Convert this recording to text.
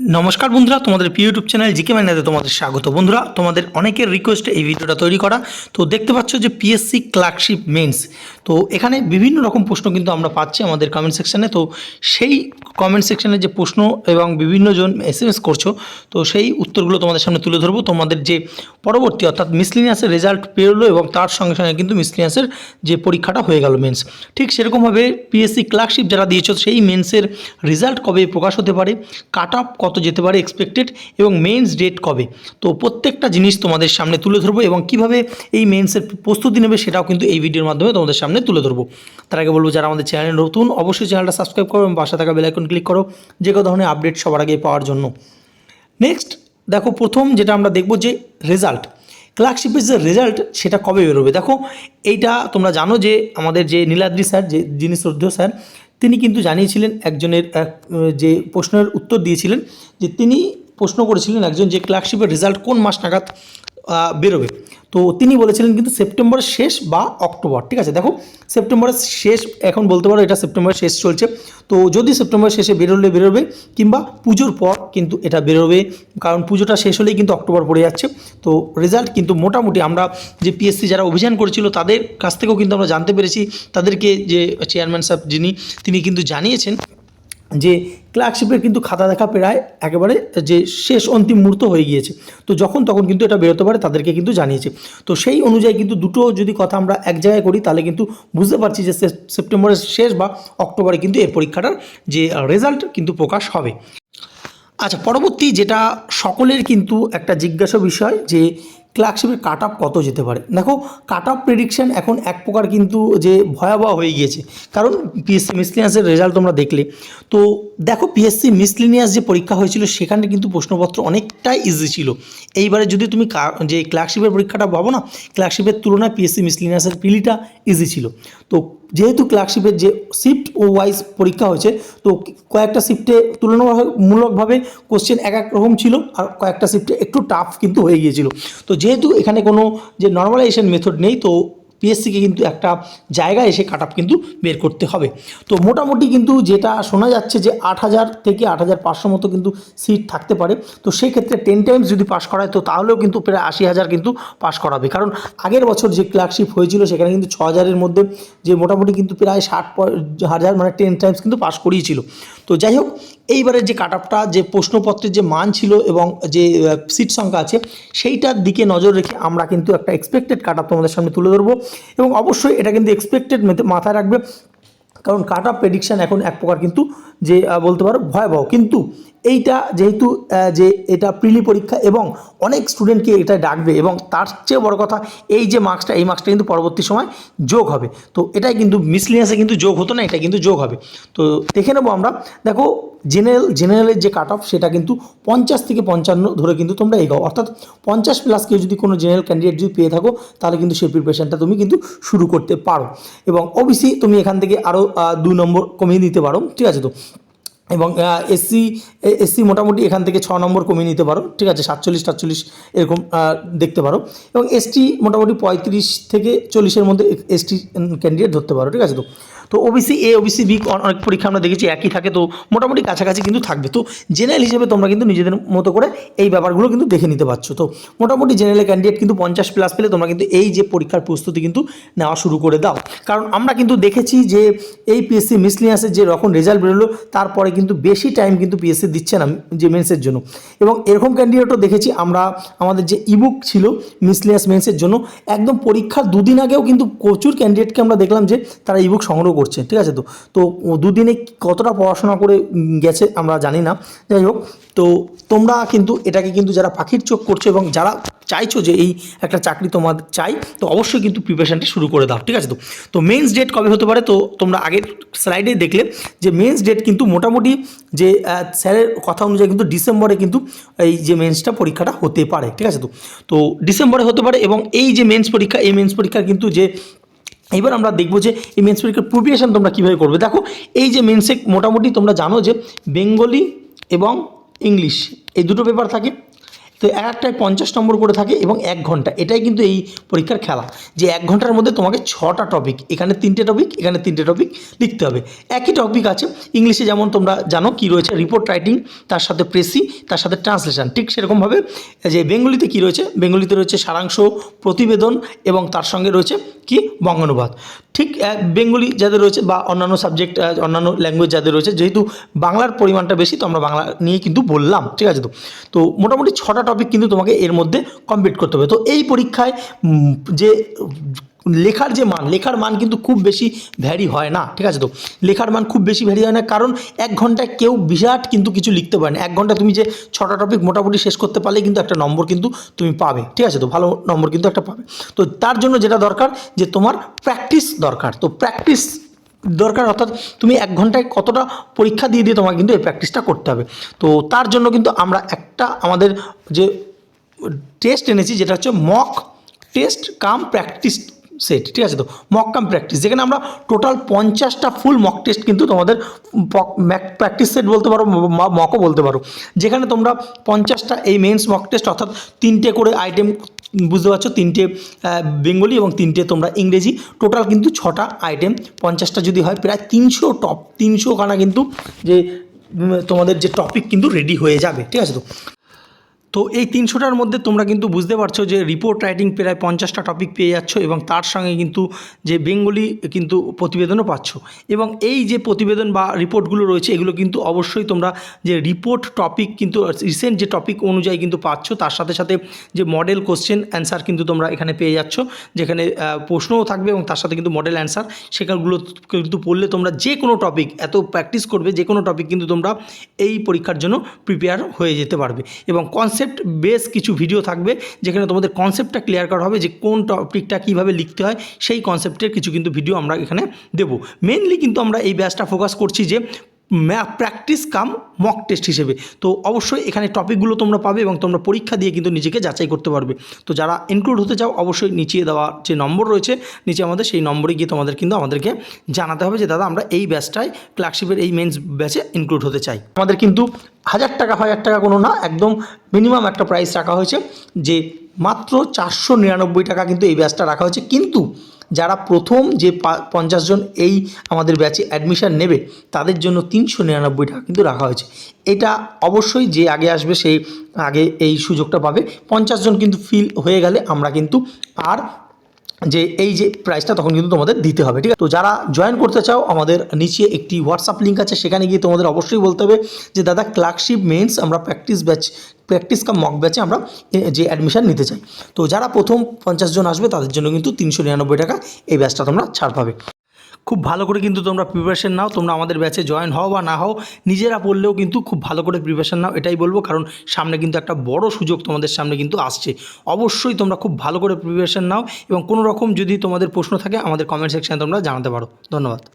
নমস্কার বন্ধুরা, তোমাদের প্রিয় ইউটিউব চ্যানেল জিকে ম্যানাতে তোমাদের স্বাগত। বন্ধুরা, তোমাদের অনেকের রিকোয়েস্টে এই ভিডিওটা তৈরি করা। তো দেখতে পাচ্ছ যে পিএসসি ক্লার্কশিপ মেন্স তো এখানে বিভিন্ন রকম প্রশ্ন কিন্তু আমরা পাচ্ছি আমাদের কমেন্ট সেকশানে তো সেই কমেন্ট সেকশানে যে প্রশ্ন এবং বিভিন্ন জন এস এম এস করছ, তো সেই উত্তরগুলো তোমাদের সামনে তুলে ধরবো। তোমাদের যে পরবর্তী, অর্থাৎ মিসলিনিয়াসের রেজাল্ট পেরোলো এবং তার সঙ্গে সঙ্গে কিন্তু মিসলিনিয়াসের যে পরীক্ষাটা হয়ে গেল মেন্স ঠিক সেরকমভাবে পিএসসি ক্লার্কশিপ যারা দিয়েছ, সেই মেন্সের রেজাল্ট কবে প্রকাশ হতে পারে? কাট অফ কত যেতে পারে এক্সপেক্টেড এবং মেন্স ডেট কবে? তো প্রত্যেকটা জিনিস তোমাদের সামনে তুলে ধরবো এবং কীভাবে এই মেন্সের প্রস্তুতি নেবে সেটাও কিন্তু এই ভিডিওর মাধ্যমে তোমাদের সামনে তুলে ধরবো। তার আগে বলব, যারা আমাদের চ্যানেলে নতুন, অবশ্যই চ্যানেলটা সাবস্ক্রাইব করো এবং পাশে থাকা বেলাইকন ক্লিক করো, যে কোনো ধরনের আপডেট সবার আগে পাওয়ার জন্য। নেক্সট দেখো প্রথম যেটা আমরা দেখব যে রেজাল্ট ক্লার্কশিপের যে রেজাল্ট সেটা কবে বেরোবে? দেখো, এইটা তোমরা জানো যে আমাদের যে নীলাদ্রি স্যার যে যিনি শ্রদ্ধেয় স্যার তিনি কিন্তু জানিয়েছিলেন একজনের এক, যে প্রশ্নের উত্তর দিয়েছিলেন যে তিনি প্রশ্ন করেছিলেন একজন যে ক্লার্কশিপের রেজাল্ট কোন মাস নাগাদ বেরোবে। তো তিনি বলেছিলেন কিন্তু সেপ্টেম্বরের শেষ বা অক্টোবর, ঠিক আছে? দেখো, সেপ্টেম্বরের শেষ, এখন বলতে পারো এটা সেপ্টেম্বরের শেষ চলছে। তো যদি সেপ্টেম্বরের শেষে বেরোলে বেরোবে, কিংবা পুজোর পর কিন্তু এটা বেরোবে, কারণ পুজোটা শেষ হলেই কিন্তু অক্টোবর পড়ে যাচ্ছে। তো রেজাল্ট কিন্তু মোটামুটি আমরা যে পিএসসি যারা অভিযান করেছিল, তাদের কাছ থেকেও কিন্তু আমরা জানতে পেরেছি। তাদেরকে যে চেয়ারম্যান সাহেব যিনি, তিনি কিন্তু জানিয়েছেন যে ক্লার্কশিপের কিন্তু খাতা দেখা প্রায় একেবারে যে শেষ অন্তিম মুহূর্ত হয়ে গিয়েছে। তো যখন তখন কিন্তু এটা বেরোতে পারে, তাদেরকে কিন্তু জানিয়েছে। তো সেই অনুযায়ী কিন্তু দুটো যদি কথা আমরা এক জায়গায় করি, তাহলে কিন্তু বুঝতে পারছি যে সেপ্টেম্বরের শেষ বা অক্টোবরে কিন্তু এই পরীক্ষাটার যে রেজাল্ট কিন্তু প্রকাশ হবে। আচ্ছা পরবর্তী যেটা সকলের কিন্তু একটা জিজ্ঞাসা বিষয় যে ক্লার্কশিপের কাট আপ কত যেতে পারে? দেখো কাট আপ প্রেডিকশান এখন এক প্রকার কিন্তু যে ভয়াবহ হয়ে গিয়েছে। কারণ পিএসসি মিসলিনিয়াসের রেজাল্ট তোমরা দেখলে। তো দেখো পিএসসি মিসলিনিয়াস যে পরীক্ষা হয়েছিল, সেখানে কিন্তু প্রশ্নপত্র অনেকটাই ইজি ছিল। এইবারে যদি তুমি যে ক্লার্কশিপের পরীক্ষাটা ভাবো না ক্লার্কশিপের তুলনায় পিএসসি মিসলিনিয়াসের পিলিটা ইজি ছিল। তো যেহেতু ক্লার্কশিপের যে শিফট ওয়াইজ পরীক্ষা হয়েছে, তো কয়েকটা শিফটে তুলনামূলকভাবে কোশ্চেন এক এক রকম ছিল আর কয়েকটা শিফটে একটু টাফ কিন্তু হয়ে গিয়েছিল। তো যেহেতু এখানে কোনো যে নর্মালাইজেশন মেথড নেই, তো পিএসসিকে কিন্তু একটা জায়গায় এসে কাট কিন্তু বের করতে হবে। তো মোটামুটি কিন্তু যেটা শোনা যাচ্ছে যে আট হাজার থেকে আট হাজার পাঁচশো মতো কিন্তু সিট থাকতে পারে। তো সেই ক্ষেত্রে টেন টাইমস যদি পাস করায়, তো তাহলেও কিন্তু প্রায় আশি হাজার কিন্তু পাস করাবে। কারণ আগের বছর যে ক্লার্কশিপ হয়েছিল, সেখানে কিন্তু ছ হাজারের মধ্যে যে মোটামুটি কিন্তু প্রায় ষাট হাজার মানে টেন টাইমস কিন্তু পাস করিয়েছিল। তো যাই হোক এইবারের যে কাট আপটা যে প্রশ্নপত্রের যে মান ছিল এবং যে সিট সংখ্যা আছে, সেইটার দিকে নজর রেখে আমরা কিন্তু একটা এক্সপেক্টেড কাট আপ তোমাদের সামনে তুলে ধরবো। এবং অবশ্যই এটা কিন্তু এক্সপেক্টেড মাথায় রাখবে। কারণ কাট আপ প্রেডিকশান এখন এক প্রকার কিন্তু যে বলতে পারো ভয়াবহ। কিন্তু এইটা যেহেতু যে এটা প্রিলি পরীক্ষা এবং অনেক স্টুডেন্টকে এটা ডাকবে এবং তার চেয়ে বড় কথা এই যে মার্কসটা এই মার্কসটা কিন্তু পরবর্তী সময় যোগ হবে। তো এটাই কিন্তু মিসলিনিয়াসে কিন্তু যোগ হতো না, এটা কিন্তু যোগ হবে। তো দেখে নেব আমরা। দেখো জেনারেল জেনারেলের যে কাট অফ সেটা কিন্তু পঞ্চাশ থেকে পঞ্চান্ন ধরে কিন্তু তোমরা এগাও। অর্থাৎ পঞ্চাশ প্লাস কেউ যদি কোনো জেনারেল ক্যান্ডিডেট যদি পেয়ে থাকো, তাহলে কিন্তু সেই প্রিপারেশনটা তুমি কিন্তু শুরু করতে পারো। এবং ওবিসি তুমি এখান থেকে আরও দু নম্বর কমিয়ে দিতে পারো। ঠিক আছে তো? এবং এসসি এসসি মোটামুটি এখান থেকে ছ নম্বর কমিয়ে নিতে পারো। ঠিক আছে, সাতচল্লিশ সাতচল্লিশ এরকম দেখতে পারো। এবং এসটি মোটামুটি পঁয়ত্রিশ থেকে চল্লিশের মধ্যে এসটি ক্যান্ডিডেট ধরতে পারো। ঠিক আছে তো? তো ওবিসি এ ওবিসি বি অনেক পরীক্ষা আমরা দেখেছি, একই থাকে, তো মোটামুটি কাছাকাছি কিন্তু থাকবে। তো জেনারেল হিসেবে তোমরা কিন্তু নিজেদের মতো করে এই ব্যাপারগুলো কিন্তু দেখে নিতে পারছ। তো মোটামুটি জেনারেল ক্যান্ডিডেট কিন্তু পঞ্চাশ প্লাস পেলে তোমরা কিন্তু এই যে পরীক্ষার প্রস্তুতি কিন্তু নেওয়া শুরু করে দাও। কারণ আমরা কিন্তু দেখেছি যে এই পিএসসি মিসলিনিয়াসের যে রকম রেজাল্ট বেরোলো, তারপরে কিন্তু বেশি টাইম কিন্তু পিএসসি দিচ্ছে না যে মেন্সের জন্য। এবং এরকম ক্যান্ডিডেটও দেখেছি আমরা, আমাদের যে ইবুক ছিল মিসলিনিয়াস মেন্সের জন্য, একদম পরীক্ষার দুদিন আগেও কিন্তু প্রচুর ক্যান্ডিডেটকে আমরা দেখলাম যে তারা ইবুক সংগ্রহ করছে, ঠিক আছে তো? তো দুদিনে কতটা পড়াশোনা করে গেছে আমরা জানি না। যাই হোক, তো তোমরা কিন্তু এটাকে কিন্তু যারা পাখির চোখ করছ এবং যারা চাইছো যে এই একটা চাকরি তোমাদের চাই, তো অবশ্যই কিন্তু প্রিপারেশনটা শুরু করে দাও, ঠিক আছে তো? তো মেন্স ডেট কবে হতে পারে? তো তোমরা আগের স্লাইডে দেখলে যে মেন্স ডেট কিন্তু মোটামুটি যে স্যারের কথা অনুযায়ী কিন্তু ডিসেম্বরে কিন্তু এই যে মেন্সটা পরীক্ষাটা হতে পারে, ঠিক আছে তো? তো ডিসেম্বরে হতে পারে এবং এই যে মেন্স পরীক্ষা, এই মেন্স পরীক্ষার কিন্তু যে এবার আমরা দেখব যে এই মেন্স পরীক্ষার প্রিপারেশান তোমরা কীভাবে করবে। দেখো, এই যে মেন্সে মোটামুটি তোমরা জানো যে বেঙ্গলি এবং ইংলিশ এই দুটো পেপার থাকে। তো এক একটায় পঞ্চাশ নম্বর করে থাকে এবং এক ঘণ্টা। এটাই কিন্তু এই পরীক্ষার খেলা যে এক ঘণ্টার মধ্যে তোমাকে ছটা টপিক এখানে তিনটে টপিক এখানে তিনটে টপিক লিখতে হবে। একই টপিক আছে, ইংলিশে যেমন তোমরা জানো কি রয়েছে রিপোর্ট রাইটিং তার সাথে প্রেসি তার সাথে ট্রান্সলেশন ঠিক সেরকমভাবে যে বেঙ্গলিতে কি রয়েছে? বেঙ্গলিতে রয়েছে সারাংশ, প্রতিবেদন এবং তার সঙ্গে রয়েছে কি? বঙ্গানুবাদ। ঠিক বেঙ্গলি যাদের রয়েছে বা অন্যান্য সাবজেক্ট অন্যান্য ল্যাঙ্গুয়েজ যাদের রয়েছে, যেহেতু বাংলার পরিমাণটা বেশি, তো আমরা বাংলা নিয়ে কিন্তু বললাম। ঠিক আছে তো? তো মোটামুটি ছটা টপিক কিন্তু তোমাকে এর মধ্যে কমপ্লিট করতে হবে। তো এই পরীক্ষায় যে, লেখার যে মান, লেখার মান কিন্তু খুব বেশি ভ্যারি হয় না, ঠিক আছে তো? লেখার মান খুব বেশি ভ্যারি হয় না, কারণ এক ঘন্টায় কেউ বিরাট কিন্তু কিছু লিখতে পারে না। এক ঘণ্টা তুমি যে ছটা টপিক মোটামুটি শেষ করতে পারলে কিন্তু একটা নম্বর কিন্তু তুমি পাবে, ঠিক আছে তো? ভালো নম্বর কিন্তু একটা পাবে। তো তার জন্য যেটা দরকার, যে তোমার প্র্যাকটিস দরকার। তো প্র্যাকটিস দরকার, অর্থাৎ তুমি এক ঘন্টায় কতটা পরীক্ষা দিয়ে দিয়ে তোমাকে কিন্তু এই প্র্যাকটিসটা করতে হবে। তো তার জন্য কিন্তু আমরা একটা আমাদের যে টেস্ট এনেছি, যেটা হচ্ছে mock test cum practice set ঠিক আছে তো? মক কাম প্র্যাকটিস যেখানে আমরা টোটাল পঞ্চাশটা ফুল মক টেস্ট কিন্তু তোমাদের প্র্যাকটিস সেট বলতে পারো মকও বলতে পারো। যেখানে তোমরা পঞ্চাশটা এই মেন্স মক টেস্ট অর্থাৎ তিনটে করে আইটেম বুঝতে পারছ, তিনটে বেঙ্গলি এবং তিনটে তোমরা ইংরেজি। টোটাল কিন্তু ছটা আইটেম পঞ্চাশটা যদি হয়, প্রায় তিনশো টপ তিনশো খানা কিন্তু যে তোমাদের যে টপিক কিন্তু রেডি হয়ে যাবে, ঠিক আছে তো? তো এই তিনশোটার মধ্যে তোমরা কিন্তু বুঝতে পারছ যে রিপোর্ট রাইটিং প্রায় পঞ্চাশটা টপিক পেয়ে যাচ্ছ এবং তার সঙ্গে কিন্তু যে বেঙ্গলি কিন্তু প্রতিবেদনও পাচ্ছ। এবং এই যে প্রতিবেদন বা রিপোর্টগুলো রয়েছে, এগুলো কিন্তু অবশ্যই তোমরা যে রিপোর্ট টপিক কিন্তু রিসেন্ট যে টপিক অনুযায়ী কিন্তু পাচ্ছ, তার সাথে সাথে যে মডেল কোশ্চেন অ্যান্সার কিন্তু তোমরা এখানে পেয়ে যাচ্ছ, যেখানে প্রশ্নও থাকবে এবং তার সাথে কিন্তু মডেল অ্যান্সার সেখানগুলো কিন্তু পড়লে তোমরা যে কোনো টপিক এত প্র্যাকটিস করবে, যে কোনো টপিক কিন্তু তোমরা এই পরীক্ষার জন্য প্রিপেয়ার হয়ে যেতে পারবে। এবং কনসেপ্ট বেস কিছু ভিডিও থাকবে, যেখানে তোমাদের কনসেপ্টটা ক্লিয়ার করা হবে যে কোন টপিকটা কীভাবে লিখতে হয়, সেই কনসেপ্টের কিছু কিন্তু ভিডিও আমরা এখানে দেবো। মেনলি কিন্তু আমরা এই ব্যাচটা ফোকাস করছি যে প্র্যাকটিস কাম মক টেস্ট হিসেবে। তো অবশ্যই এখানে টপিকগুলো তোমরা পাবে এবং তোমরা পরীক্ষা দিয়ে কিন্তু নিজেকে যাচাই করতে পারবে। তো যারা ইনক্লুড হতে চাও, অবশ্যই নিচে দেওয়া যে নম্বর রয়েছে, নিচে আমাদের সেই নম্বরে গিয়ে তোমাদের কিন্তু আমাদেরকে জানাতে হবে যে, দাদা, আমরা এই ব্যাচটায় ক্লার্কশিপের এই মেন্স ব্যাচে ইনক্লুড হতে চাই। আমাদের কিন্তু হাজার টাকা হাজার টাকা কোনো না, একদম মিনিমাম একটা প্রাইস রাখা হয়েছে, যে মাত্র চারশো নিরানব্বই টাকা কিন্তু এই ব্যাচটা রাখা হয়েছে। কিন্তু যারা প্রথম যে পঞ্চাশ জন এই আমাদের ব্যাচে অ্যাডমিশান নেবে, তাদের জন্য তিনশো নিরানব্বই টাকা কিন্তু রাখা হয়েছে। এটা অবশ্যই যে আগে আসবে সেই আগে এই সুযোগটা পাবে। পঞ্চাশ জন কিন্তু ফিল হয়ে গেলে আমরা কিন্তু আর যে এই যে প্রাইসটা তখন কিন্তু তোমাদের দিতে হবে, ঠিক আছে? তো যারা জয়েন করতে চাও, আমাদের নিচে একটি হোয়াটসঅ্যাপ লিঙ্ক আছে, সেখানে গিয়ে তোমাদের অবশ্যই বলতে হবে যে, দাদা ক্লার্কশিপ মেন্স আমরা practice batch practice cum mock ব্যাচে আমরা যে অ্যাডমিশান নিতে চাই। তো যারা প্রথম পঞ্চাশ জন আসবে, তাদের জন্য কিন্তু তিনশো নিরানব্বই টাকা এই ব্যাচটা তোমরা ছাড় পাবে। খুব ভালো করে কিন্তু তোমরা প্রিপারেশান নাও, তোমরা আমাদের ব্যাচে জয়েন হও বা না হও, নিজেরা পড়লেও কিন্তু খুব ভালো করে প্রিপারেশান নাও, এটাই বলব, কারণ সামনে কিন্তু একটা বড় সুযোগ তোমাদের সামনে কিন্তু আসছে। অবশ্যই তোমরা খুব ভালো করে প্রিপারেশান নাও এবং কোনো রকম যদি তোমাদের প্রশ্ন থাকে আমাদের কমেন্ট সেকশানে তোমরা জানাতে পারো। ধন্যবাদ।